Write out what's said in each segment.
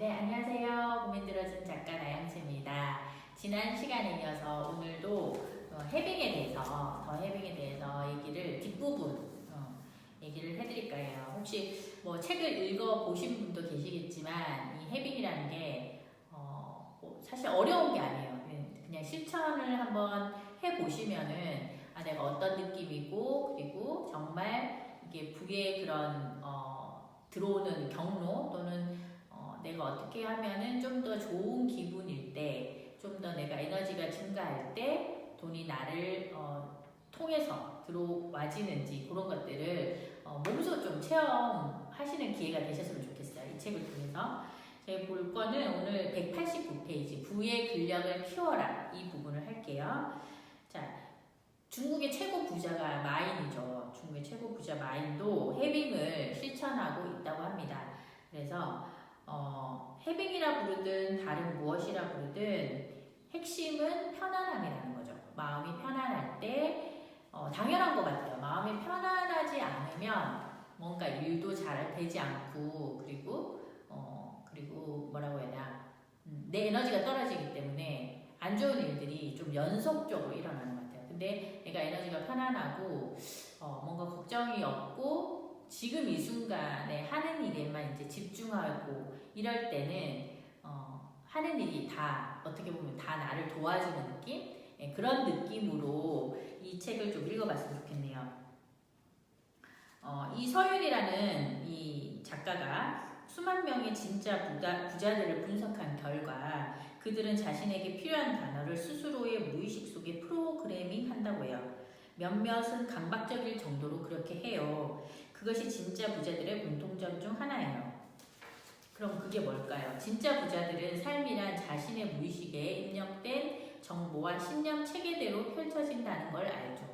네, 안녕하세요. 고민 들어준 작가 나영채입니다. 지난 시간에 이어서 오늘도 어, 해빙에 대해서, 더 해빙에 대해서 얘기를 뒷부분 어, 얘기를 해드릴 거예요. 혹시 뭐 책을 읽어보신 분도 계시겠지만 이 해빙이라는 게 어, 뭐 사실 어려운 게 아니에요. 그냥- 실천을 한번 해보시면은 아, 내가 어떤 느낌이고 그리고 정말 이게 북의 그런 어, 들어오는 경로 또는 어, 내가 어떻게 하면은 좀 더 좋은 기분일 때, 좀 더 내가 에너지가 증가할 때 돈이 나를 어, 통해서 들어와지는지 그런 것들을 어, 몸소 좀 체험하시는 기회가 되셨으면 좋겠어요. 이 책을 통해서. 제가 볼 거는 오늘 189페이지 부의 근력을 키워라 이 부분을 할게요. 자, 중국의 최고 부자가 마인이죠. 중국의 최고 부자 마인도 해빙을 실천하고 있다고 합니다. 그래서 어, 해빙이라 부르든 다른 무엇이라 부르든 핵심은 편안함이라는 거죠. 마음이 편안할 때 어, 당연한 것 같아요. 마음이 편안하지 않으면 뭔가 일도 잘 되지 않고 그리고 어, 그리고 뭐라고 해야 되나 음, 내 에너지가 떨어지기 때문에 안 좋은 일들이 좀 연속적으로 일어나는 것 같아요. 근데 내가 에너지가 편안하고 어, 뭔가 걱정이 없고 지금 이 순간에 하는 일에만 이제 집중하고 이럴 때는 어, 하는 일이 다 어떻게 보면 다 나를 도와주는 느낌 예, 그런 느낌으로 이 책을 좀 읽어봤으면 좋겠네요. 어, 이 서윤이라는 이 작가가 수만 명의 진짜 부자, 부자들을 분석한 결과 그들은 자신에게 필요한 단어를 스스로의 무의식 속에 프로그래밍 한다고 해요. 몇몇은 강박적일 정도로 그렇게 해요. 그것이 진짜 부자들의 공통점 중 하나예요. 그럼 그게 뭘까요? 진짜 부자들은 삶이란 자신의 무의식에 입력된 정보와 신념 체계대로 펼쳐진다는 걸 알죠.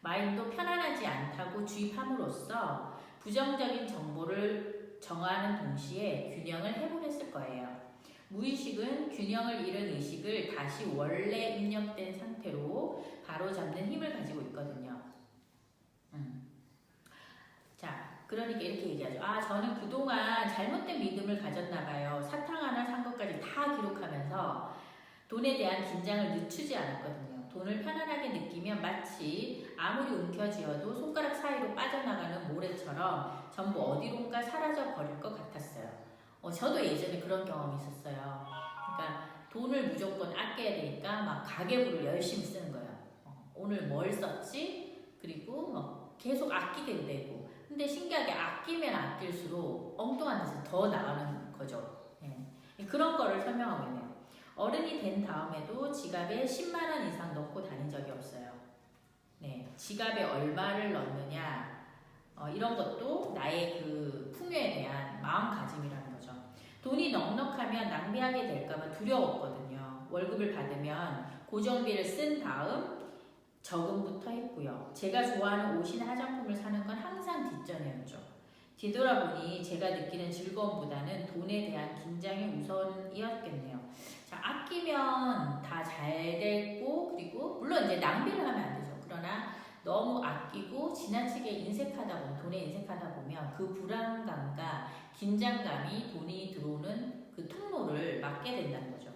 마인도 편안하지 않다고 주입함으로써 부정적인 정보를 정하는 동시에 균형을 회복했을 거예요. 무의식은 균형을 잃은 의식을 다시 원래 입력된 상태로 바로잡는 힘을 가지고 있거든요. 음. 자, 그러니까 이렇게 얘기하죠. 아, 저는 그동안 잘못된 믿음을 가졌나 봐요. 사탕 하나 산 것까지 다 기록하면서 돈에 대한 긴장을 늦추지 않았거든요. 돈을 편안하게 느끼면 마치 아무리 움켜쥐어도 손가락 사이로 빠져나가는 모래처럼 전부 어디론가 사라져 버릴 것 같았어요. 어, 저도 예전에 그런 경험이 있었어요. 그러니까 돈을 무조건 아껴야 되니까 막 가계부를 열심히 쓰는 거예요. 어, 오늘 뭘 썼지? 그리고 뭐 계속 아끼게 되고. 근데 신기하게 아끼면 아낄수록 엉뚱한 데서 더 나가는 거죠. 예. 그런 거를 설명하고 있네요. 어른이 된 다음에도 지갑에 10만 원 이상 넣고 다닌 적이 없어요. 네, 지갑에 얼마를 넣느냐 어, 이런 것도 나의 그 풍요에 대한 마음가짐이라는 거죠. 돈이 넉넉하면 낭비하게 될까봐 두려웠거든요. 월급을 받으면 고정비를 쓴 다음 저금부터 했고요. 제가 좋아하는 옷이나 화장품을 사는 건 항상. 뒤돌아보니 제가 느끼는 즐거움보다는 돈에 대한 긴장이 우선이었겠네요. 자, 아끼면 다잘 되고, 그리고, 물론 이제 낭비를 하면 안 되죠. 그러나 너무 아끼고 지나치게 인색하다 보면, 돈에 인색하다 보면 그 불안감과 긴장감이 돈이 들어오는 그 통로를 막게 된다는 거죠.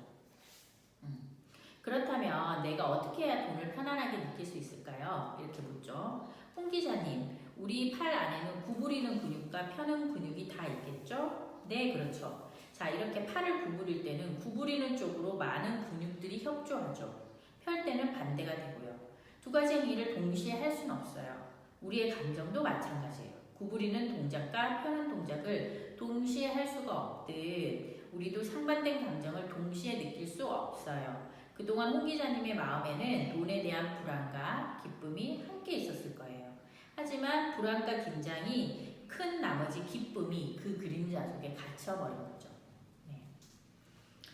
음. 그렇다면 내가 어떻게 해야 돈을 편안하게 느낄 수 있을까요? 이렇게 묻죠. 홍 기자님, 우리 팔 안에는 구부리는 근육과 펴는 근육이 다 있겠죠? 네, 그렇죠. 자, 이렇게 팔을 구부릴 때는 구부리는 쪽으로 많은 근육들이 협조하죠. 펼 때는 반대가 되고요. 두 가지 행위를 동시에 할 수는 없어요. 우리의 감정도 마찬가지예요. 구부리는 동작과 펴는 동작을 동시에 할 수가 없듯 우리도 상반된 감정을 동시에 느낄 수 없어요. 그동안 홍 기자님의 마음에는 돈에 대한 불안과 기쁨이 함께 있었을 거예요. 하지만 불안과 긴장이 큰 나머지 기쁨이 그 그림자 속에 갇혀버린 거죠. 네.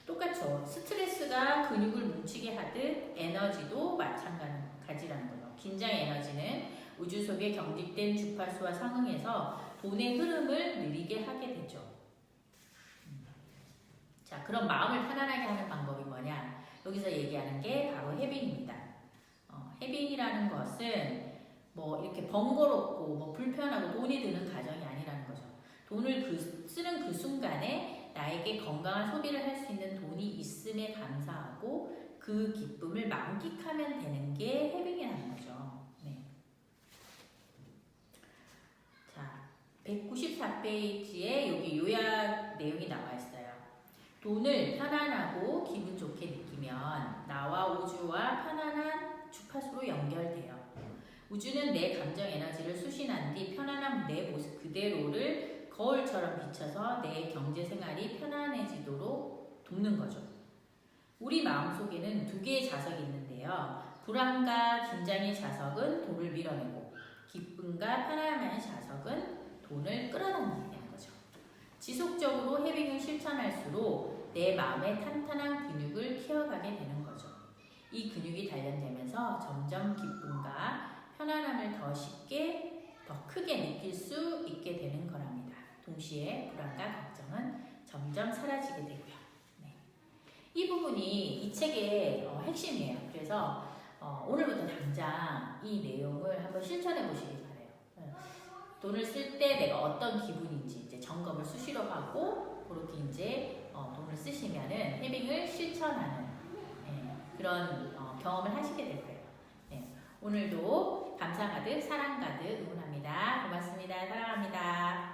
똑같죠. 스트레스가 근육을 뭉치게 하듯 에너지도 마찬가지라는 거죠. 긴장 에너지는 우주 속에 경직된 주파수와 상응해서 돈의 흐름을 느리게 하게 되죠. 음. 자, 그럼 마음을 편안하게 하는 방법이 뭐냐? 여기서 얘기하는 게 바로 해빙입니다. 어, 해빙이라는 것은 뭐 이렇게 번거롭고 뭐 불편하고 돈이 드는 가정이 아니라는 거죠. 돈을 그, 쓰는 그 순간에 나에게 건강한 소비를 할 수 있는 돈이 있음에 감사하고 그 기쁨을 만끽하면 되는 게 해빙이라는 거죠. 네. 자, 194페이지에 여기 요약 내용이 나와 있어요. 돈을 편안하고 기분 좋게 느끼면 나와 우주와 편안한 주파수로 연결돼요. 우주는 내 감정 에너지를 수신한 뒤 편안한 내 모습 그대로를 거울처럼 비춰서 내 경제 생활이 편안해지도록 돕는 거죠. 우리 마음 속에는 두 개의 자석이 있는데요. 불안과 긴장의 자석은 돈을 밀어내고 기쁨과 편안함의 자석은 돈을 끌어당기게 되는 거죠. 지속적으로 해빙을 실천할수록 내 마음의 탄탄한 근육을 키워가게 되는 거죠. 이 근육이 단련되면서 점점 기쁨과 편안함을 더 쉽게 더 크게 느낄 수 있게 되는 거랍니다. 동시에 불안과 걱정은 점점 사라지게 되고요. 네. 이 부분이 이 책의 어, 핵심이에요. 그래서 어, 오늘부터 당장 이 내용을 한번 실천해 보시기 바래요. 네. 돈을 쓸 때 내가 어떤 기분인지 이제 점검을 수시로 하고 그렇게 이제 어, 돈을 쓰시면은 해빙을 실천하는 네, 그런 어, 경험을 하시게 될 거예요. 네. 오늘도 감사 가득 사랑 가득 응원합니다. 고맙습니다. 사랑합니다.